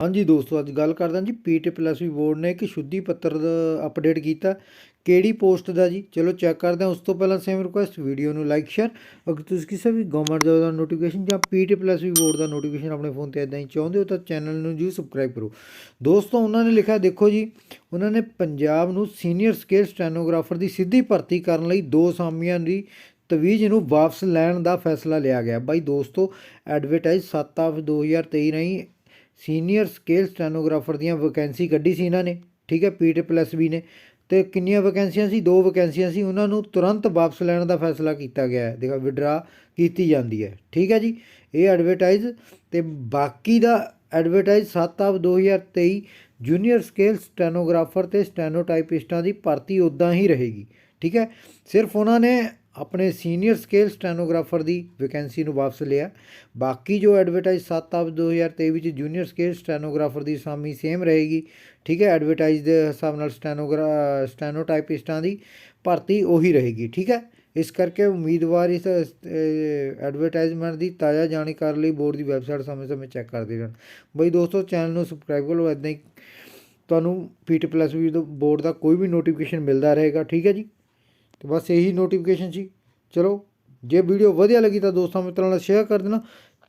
ਹਾਂਜੀ ਦੋਸਤੋ, ਅੱਜ ਗੱਲ ਕਰਦੇ ਹਾਂ ਜੀ ਪੀਟੀ ਪਲੱਸ ਵੀ ਬੋਰਡ ਨੇ ਇੱਕ ਸ਼ੁੱਧੀ ਪੱਤਰ ਅਪਡੇਟ ਕੀਤਾ। ਕਿਹੜੀ ਪੋਸਟ ਦਾ ਜੀ? ਚਲੋ ਚੈੱਕ ਕਰਦੇ ਹਾਂ। ਉਸ ਤੋਂ ਪਹਿਲਾਂ ਸੇਮ ਰਿਕੁਐਸਟ ਵੀਡੀਓ ਨੂੰ ਲਾਈਕ ਸ਼ੇਅਰ ਅਗਰ ਤੁਸੀਂ ਕਿਸੇ ਵੀ ਗਵਰਨਮੈਂਟ ਜੋਬ ਦਾ ਨੋਟੀਫਿਕੇਸ਼ਨ ਜਾਂ ਪੀਟੀ ਪਲੱਸ ਵੀ ਬੋਰਡ ਦਾ ਨੋਟੀਫਿਕੇਸ਼ਨ ਆਪਣੇ ਫੋਨ ਤੇ ਇਦਾਂ ਹੀ ਚਾਹੁੰਦੇ ਹੋ, ਤਾਂ ਚੈਨਲ ਨੂੰ ਜੀ ਸਬਸਕ੍ਰਾਈਬ ਕਰੋ। ਦੋਸਤੋ, ਉਹਨਾਂ ਨੇ ਲਿਖਿਆ, ਦੇਖੋ ਜੀ, ਉਹਨਾਂ ਨੇ ਪੰਜਾਬ ਨੂੰ ਸੀਨੀਅਰ ਸਕੇਲ ਸਟੈਨੋਗ੍ਰਾਫਰ ਦੀ ਸਿੱਧੀ ਭਰਤੀ ਕਰਨ ਲਈ ਦੋ ਸਾਮੀਆਂ ਦੀ ਤਵੀਜ ਨੂੰ ਵਾਪਸ ਲੈਣ ਦਾ ਫੈਸਲਾ ਲਿਆ ਗਿਆ। ਬਾਈ ਦੋਸਤੋ ਐਡਵਰਟਾਈਜ਼ 7 ਆਫ 2023 ਰਾਹੀਂ ਸੀਨੀਅਰ ਸਕੇਲ ਸਟੈਨੋਗ੍ਰਾਫਰ ਦੀਆਂ ਵੈਕੈਂਸੀ ਕੱਢੀ ਸੀ ਇਹਨਾਂ ਨੇ, ਠੀਕ ਹੈ ਪੀਟੀ ਪਲੱਸ ਵੀ ਨੇ। ਤੇ ਕਿੰਨੀਆਂ ਵੈਕੈਂਸੀਆਂ ਸੀ? ਦੋ ਵੈਕੈਂਸੀਆਂ ਸੀ, ਉਹਨਾਂ ਨੂੰ ਤੁਰੰਤ ਵਾਪਸ ਲੈਣ ਦਾ ਫੈਸਲਾ ਕੀਤਾ ਗਿਆ ਹੈ। ਦੇਖੋ ਵਿਡਰਾ ਕੀਤੀ ਜਾਂਦੀ ਹੈ, ਠੀਕ ਹੈ ਜੀ? ਇਹ ਐਡਵਰਟਾਈਜ਼ ਤੇ ਬਾਕੀ ਦਾ advertise 7 of 2023 junior scale stenographer ਤੇ ਸਟੈਨੋਟਾਈਪਿਸਟਾਂ ਦੀ ਭਰਤੀ ਉਦਾਂ ਹੀ ਰਹੇਗੀ, ਠੀਕ ਹੈ? ਸਿਰਫ ਉਹਨਾਂ ਨੇ ਆਪਣੇ ਸੀਨੀਅਰ ਸਕੇਲ ਸਟੈਨੋਗ੍ਰਾਫਰ ਦੀ ਵੈਕੈਂਸੀ ਨੂੰ ਵਾਪਸ ਲਿਆ। ਬਾਕੀ ਜੋ ਐਡਵਰਟਾਈਜ਼ 7 ਆਫ 2023 ਵਿੱਚ ਜੂਨੀਅਰ ਸਕੇਲ ਸਟੈਨੋਗ੍ਰਾਫਰ ਦੀ ਸਾਮੀ ਸੇਮ ਰਹੇਗੀ। ਠੀਕ ਹੈ, ਐਡਵਰਟਾਈਜ਼ ਦੇ ਹਿਸਾਬ ਨਾਲ ਸਟੈਨੋਗਰਾ, ਸਟੈਨੋਟਾਈਪਿਸਟਾਂ ਦੀ ਭਰਤੀ ਉਹੀ ਰਹੇਗੀ। ਠੀਕ ਹੈ, ਇਸ ਕਰਕੇ ਉਮੀਦਵਾਰ ਇਸ ਐਡਵਰਟਾਈਜ਼ਮੈਂਟ ਦੀ ਤਾਜ਼ਾ ਜਾਣਕਾਰੀ ਲਈ ਬੋਰਡ ਦੀ ਵੈਬਸਾਈਟ ਸਮੇਂ-ਸਮੇਂ ਚੈੱਕ ਕਰਦੇ ਰਹਿਣ। ਬਈ ਦੋਸਤੋ, ਚੈਨਲ ਨੂੰ ਸਬਸਕ੍ਰਾਈਬ ਕਰੋ ਇਦਾਂ ਹੀ ਤੁਹਾਨੂੰ ਪੀਟੀ ਪਲੱਸ ਵੀ ਬੋਰਡ ਦਾ ਕੋਈ ਵੀ ਨੋਟੀਫਿਕੇਸ਼ਨ ਮਿਲਦਾ ਰਹੇਗਾ। ਠੀਕ ਹੈ ਜੀ। ਤੇ ਬਸ ਇਹੀ ਨੋਟੀਫਿਕੇਸ਼ਨ ਸੀ। ਚਲੋ, ਜੇ ਵੀਡੀਓ ਵਧੀਆ ਲੱਗੀ ਤਾਂ ਦੋਸਤਾਂ ਮਿੱਤਰਾਂ ਨਾਲ ਸ਼ੇਅਰ ਕਰ ਦੇਣਾ।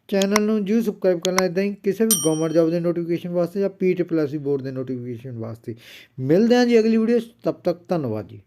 ਚੈਨਲ ਨੂੰ ਜੀ ਸਬਸਕ੍ਰਾਈਬ ਕਰਨਾ ਇਦਾਂ ਹੀ ਕਿਸੇ ਵੀ ਗਵਰਨਮੈਂਟ ਜੌਬ ਦੇ ਨੋਟੀਫਿਕੇਸ਼ਨ ਵਾਸਤੇ ਜਾਂ ਪੀਟੀ ਪਲੱਸ ਬੋਰਡ ਦੇ ਨੋਟੀਫਿਕੇਸ਼ਨ ਵਾਸਤੇ। ਮਿਲਦੇ ਹਾਂ ਜੀ ਅਗਲੀ ਵੀਡੀਓ 'ਚ, ਤਬ ਤੱਕ ਧੰਨਵਾਦ ਜੀ।